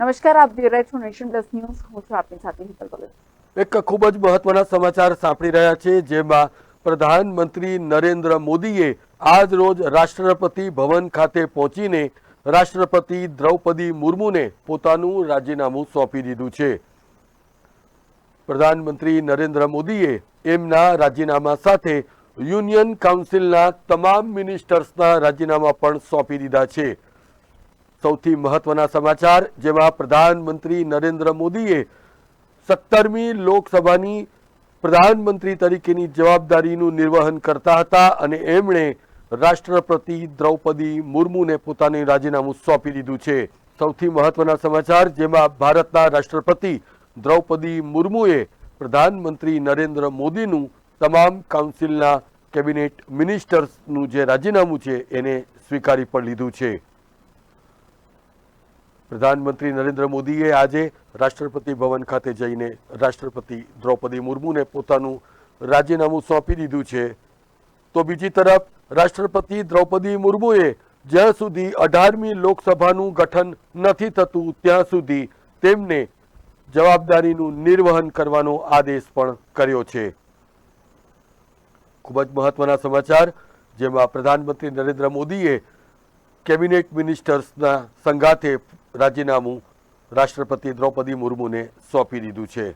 નમસ્કાર, આપ જોઈ રહ્યા છો નેશન પ્લસ ન્યૂઝ. હું છું આપની સાથે હિતલ પટેલ એક ખૂબ જ મહત્વના સમાચાર સાંપડી રહ્યા છે, જેમાં પ્રધાનમંત્રી નરેન્દ્ર મોદીએ આજ રોજ રાષ્ટ્રપતિ ભવન ખાતે પહોંચીને રાષ્ટ્રપતિ દ્રૌપદી મુર્મુને પોતાનું રાજીનામું સોંપી દીધું છે. પ્રધાનમંત્રી નરેન્દ્ર મોદીએ એમના રાજીનામા સાથે યુનિયન કાઉન્સિલના તમામ મિનિસ્ટર્સના રાજીનામા પણ સોંપી દીધા છે. સૌથી મહત્વના સમાચાર જેમાં પ્રધાનમંત્રી નરેન્દ્ર મોદીએ સત્તરમી લોકસભાની પ્રધાનમંત્રી તરીકેની જવાબદારીનું નિર્વહન કરતા હતા અને એમણે રાષ્ટ્રપતિ દ્રૌપદી મુર્મુને પોતાનું રાજીનામું સોંપી દીધું છે. સૌથી મહત્વના સમાચાર જેમાં ભારતના રાષ્ટ્રપતિ દ્રૌપદી મુર્મુએ પ્રધાનમંત્રી નરેન્દ્ર મોદીનું તમામ કાઉન્સિલના કેબિનેટ મિનિસ્ટર્સનું જે રાજીનામું છે એને સ્વીકારી પણ લીધું છે. પ્રધાનમંત્રી નરેન્દ્ર મોદીએ આજે રાષ્ટ્રપતિ ભવન ખાતે જઈને રાષ્ટ્રપતિ દ્રૌપદી મુર્મુને પોતાનું રાજીનામું સોંપી દીધું છે. તો બીજી તરફ, રાષ્ટ્રપતિ દ્રૌપદી મુર્મુએ જ્યાં સુધી અઢારમી લોકસભાનું ગઠન નથી થતું, ત્યાં સુધી તેમને જવાબદારીનું નિર્વહન કરવાનો આદેશ પણ કર્યો છે. ખૂબ જ મહત્વના સમાચાર, જેમાં પ્રધાનમંત્રી નરેન્દ્ર મોદીએ કેબિનેટ મિનિસ્ટર્સના સંગાથે રાજીનામું રાષ્ટ્રપતિ દ્રૌપદી મુર્મુને સોંપી દીધું છે.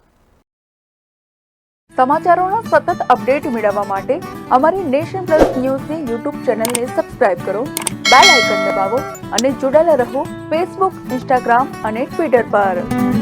સમાચારોના સતત અપડેટ મેળવવા માટે અમારી નેશન પ્લસ ન્યૂઝની યુટ્યુબ ચેનલને સબસ્ક્રાઇબ કરો, બેલ આઇકન દબાવો અને જોડાયેલા રહો ફેસબુક, ઇન્સ્ટાગ્રામ અને ટ્વિટર પર.